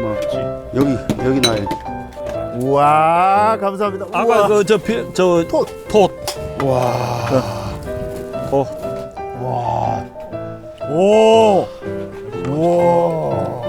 뭐 여기 여기 놔야지. 우와 감사합니다. 아까 그저저 톳. 톳. 오. 우와.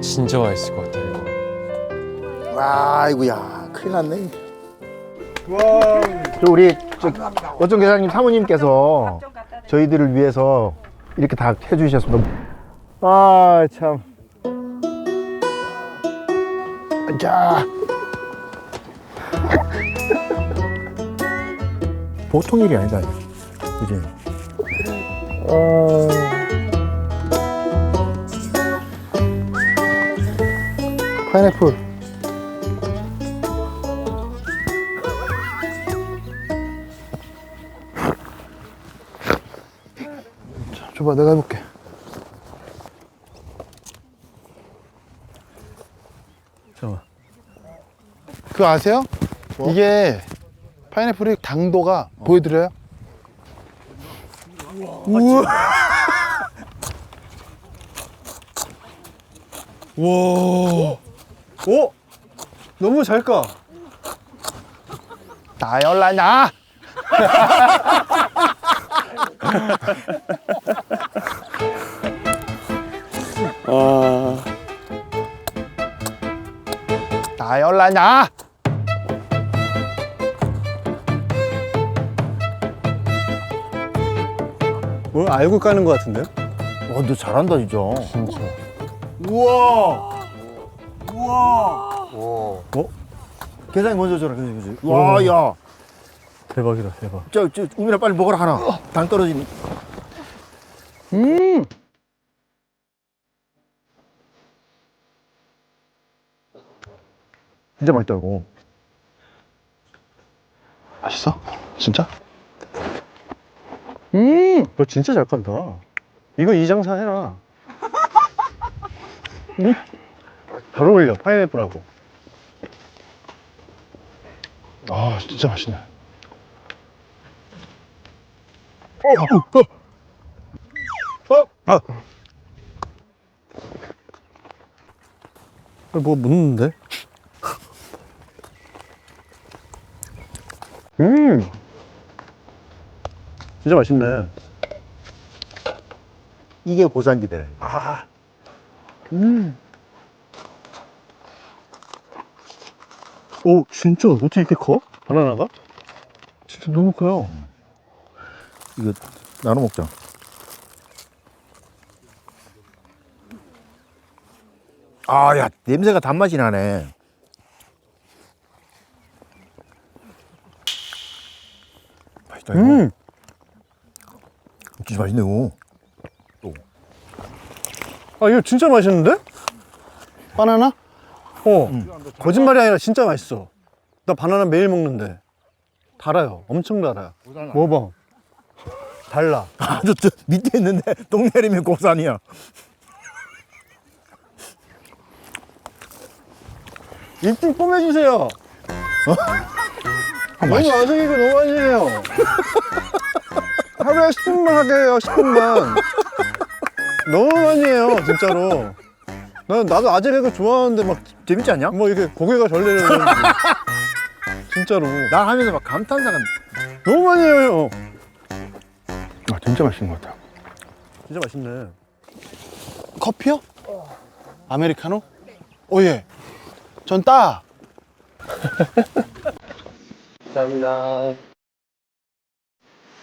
진짜 맛있을 것 같아 이거. 아이고야 큰일 났네. 저 우리 저 어떤 계장님 사모님께서 저희들을 위해서 이렇게 다 해주셨습니다. 아 참. 자. 보통 일이 아니다. 그지? 어. 파인애플. 줘봐, 내가 해볼게. 잠깐만. 그거 아세요? 이게 파인애플이 당도가 보여드려요? 우와. 와. 오. 너무 잘 까. 다 열라냐? 아. 다 열라냐? 뭐 알고 까는 것 같은데? 와, 너 잘한다, 진짜. 진짜. 우와. 우와. 어? 계장님 먼저 줘라, 그지, 그지. 와, 야. 대박이다 대박. 저, 저, 우민아 빨리 먹어라, 하나. 당 떨어지니. 음. 진짜 맛있다, 이거. 맛있어? 진짜? 음. 너 진짜 잘 깐다. 이거 이 장사 해라. 음? 잘 어울려 파인애플하고. 아 진짜 맛있네. 아. 뭐 묻는데? 음. 진짜 맛있네. 이게 고산기대네. 아. 음. 오, 진짜 어떻게 이렇게 커? 바나나가? 진짜 너무 커요. 이거 나눠 먹자. 아, 야, 냄새가 단맛이 나네. 맛있다, 이거. 음. 진짜 맛있네, 이거. 아, 이거 진짜 맛있는데? 바나나? 어. 거짓말이 아니라 진짜 맛있어. 나 바나나 매일 먹는데. 달아요. 엄청 달아요. 먹어봐. 달라. 아주 저 밑에 있는데 동네리면 고산이야. 입좀 뽀매주세요. 너무 아성이고 너무 아니에요. 하루에 10분만 하게 해요, 10분만. 너무 많이 해요, 진짜로. 난, 나도 아재 개그 좋아하는데 막, 재밌지 않냐? 뭐 이렇게 고개가 하는지. 진짜로. 나 하면서 막 감탄사가 너무 많이 해요. 아 진짜 맛있는 것 같아. 진짜 맛있네. 커피요? 아메리카노? 오 예. 전 따.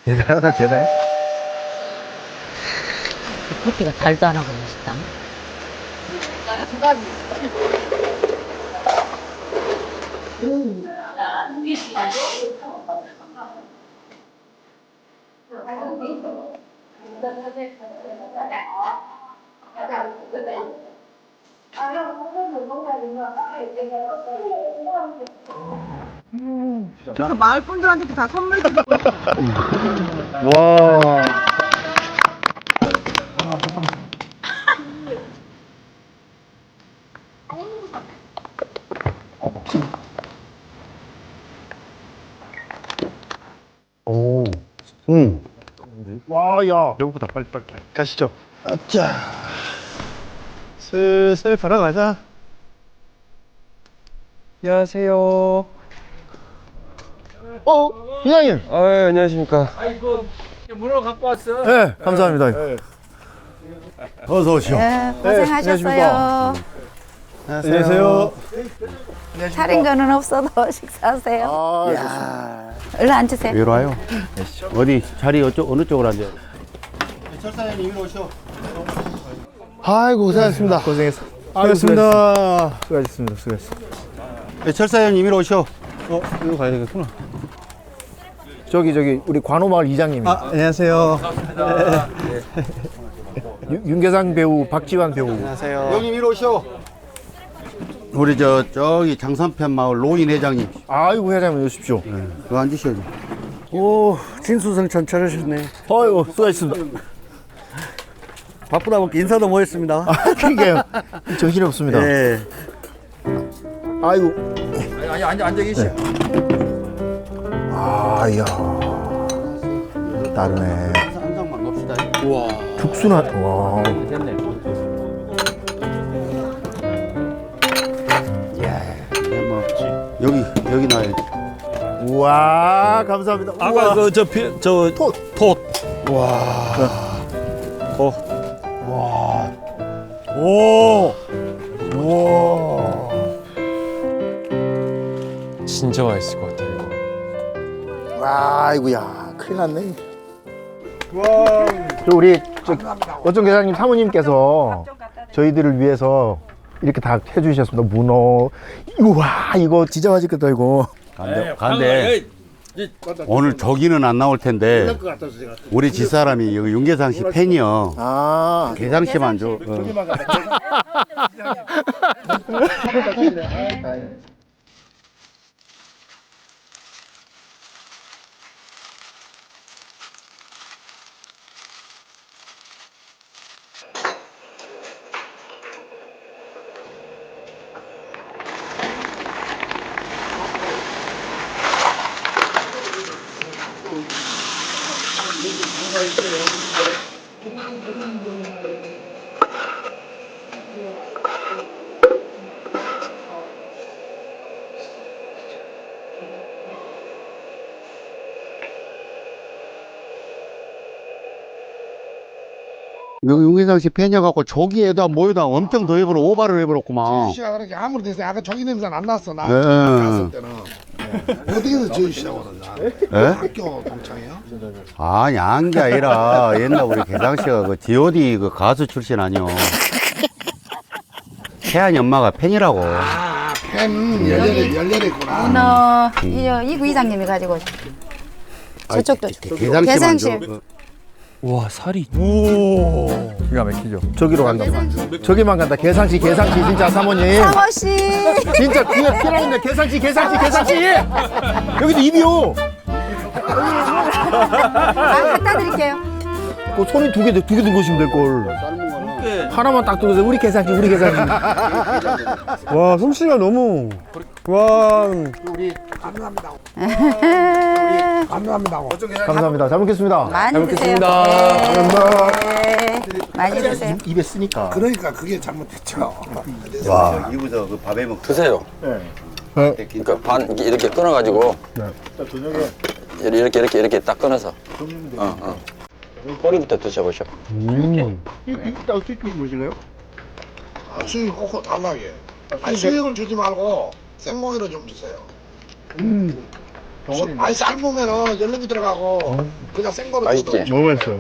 대단하다, 대단해. 커피가 달도 안 하고 맛있다. 그 마을 분들한테 다 선물 드리고 와. 와, 야. 여기보다 빨리 빨리 빨리. 가시죠. 자, 슬슬 걸어가자. 안녕하세요. 어, 이장님. 아 안녕하십니까. 네, 감사합니다. 어서 오시오. 네, 고생하셨어요. 안녕하세요. 차린 거는 없어도 식사하세요. 아, 얼른 앉으세요. 위로 와요. 어디 자리 어쪽 어느 쪽으로 앉아요? 아이고 고생하셨습니다. 고생했어. 반갑습니다. 수고하셨습니다. 수고하셨습니다. 네, 철사님 위로 오시오. 어, 이거 가야 되겠구나. 저기 저기 우리 관호마을 이장님이 아, 안녕하세요. 유- 윤계상 배우, 박지환 배우. 형님 위로 오시오. 우리 저 저기 장산편 마을 노인 회장님. 아이고 회장님 오십시오. 그거 앉으셔야죠. 오, 진수성 전철하셨네. 아이고 수고하셨습니다. 바쁘다 보니까 인사도 못 했습니다. 그러니까요. 정신이 없습니다. 예. 아이고. 아니 앉아 앉아 계시. 아, 이야. 다르네. 한 장만 넣읍시다. 특수한. 와. 네, 뭐 여기 여기 놔야지. 우와, 감사합니다. 아까 그저저 톳. 오. 우 와. 진짜 맛있을 것 같아요. 이거. 아이고야, 큰일 났네. 저 우리 저 어떤 계장님 사모님께서 저희들을 위해서 이렇게 다 해주셨습니다. 문어. 우와, 이거 진짜 맛있겠다 이거. 간대. 간대. 오늘 저기는 안 나올 텐데 우리 집사람이 여기 윤계상 씨 팬이요. 아, 계상 씨만 줘. 어. 윤계상 씨 팬이어갖고 저기에다 뭐에다 엄청 더 해버려 오바를 해버렸구만. 씨가 그렇게 아무리 됐어 아까 저기 냄새 안 났어 나 예. 갔을 때는 어디에서 저으시라고 그러냐 예? 학교 동창이요? 아니 안 게 아니라 옛날 우리 계상 씨가 그 G.O.D 그 가수 출신 아니요. 태안이 엄마가 팬이라고. 팬 열렬해 열렬했구나 문어 이거 이장님이 가지고 저쪽도 씨만 계상실. 줘. 와 살이. 기가 막히죠. 저기로 간다. 저기만 간다. 계상씨, 계상씨 진짜 사모님. 상호 씨. 진짜 귀에 피나는데 계상씨, 계상씨, 계상씨. 여기도 입이요. 아, 갖다 드릴게요. 그 손이 두 개, 두개 들고 오시면 될 걸. 하나만 딱 들고 우리 계상씨, 우리 계상씨. 와, 솜씨가 너무. 와, 감사합니다 감사합니다. 잘 먹겠습니다. 많이 드세요. 먹겠습니다. 네. 많이 드세요. 입에 쓰니까. 그러니까 그게 잘못했죠 와 이거서 그 밥에 먹. 드세요. 그러니까 반 이렇게, 끊어가지고 이렇게 이렇게 이렇게 딱 끊어서. 어, 어. 꼬리부터 드셔보셔. 아, 수육 꼭 달라게. 아니 수육은 주지 말고 생고기로 좀 주세요. 수- 아니 삶으면은 열림이 들어가고 그냥 생거로 맛있지?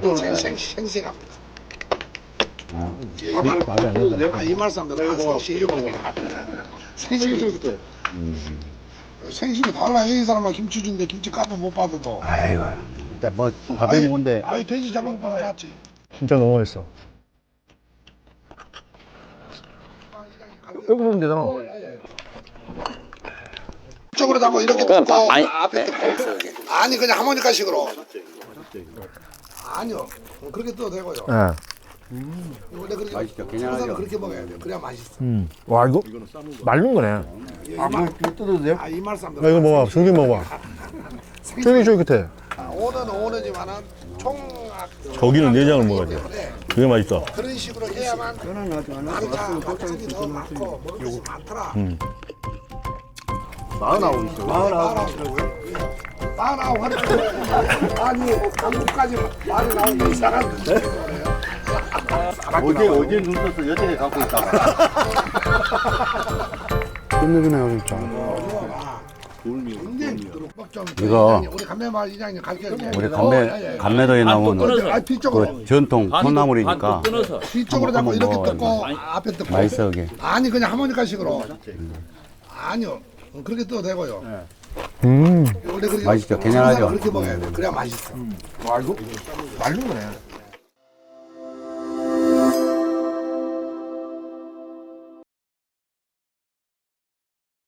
너무 맛있어요. 생 생 생생합니다. 아, 이 말씀 내가 생시육 생시육 생시육 달라. 이 사람은 김치 준대. 김치 값은 못 받아도. 아이고. 일단 뭐 밥에 먹는데 아니 돼지 잡은 거 받았지 진짜 너무 맛있어. 여기 보면 되잖아. 쪽으로 잡고 이렇게 그냥 뜯고 바- 아니, 앞에 뜯고 아니 그냥 하모니카식으로 아니요 그렇게 떠도 되고요 예. 원래 그렇게 맛있죠, 항상. 그렇게 먹어야 돼 그래야 맛있어 음. 와, 이거 말른 거네. 아이 말씀 아, 이거 먹어봐. 저기 먹어봐. 저기 쫄깃해. 오는 오는지만은 총 저기는 내장을 먹어야 돼. 그게 맛있어. 그런 식으로 해야만 남자 박찬이 더 많고 먹을 것이 많더라. 마흔아홉 있어. 마흔아홉 하는 아니 한국까지 말이 나오는 이상한데. 어제 어제 눈 떠서 여태 갖고 있다가 끝내주네요 진 짜. 이거 우리 감매마을 이장님 가르쳐 주세요. 우리 감매 감매도에 나온 아 뒤쪽으로 그 전통 콩나물이니까 뒤쪽으로 잡고 한번 이렇게 뜯고 앞에 뜯고. 맛있어게. 아니 그냥 하모니카식으로. 아니요. 그렇게 떠도 되고요. 음. 원래 그렇게 맛있죠? 개념하죠? 그렇게 먹어야 돼. 그래야 맛있어. 말고 말고 그래.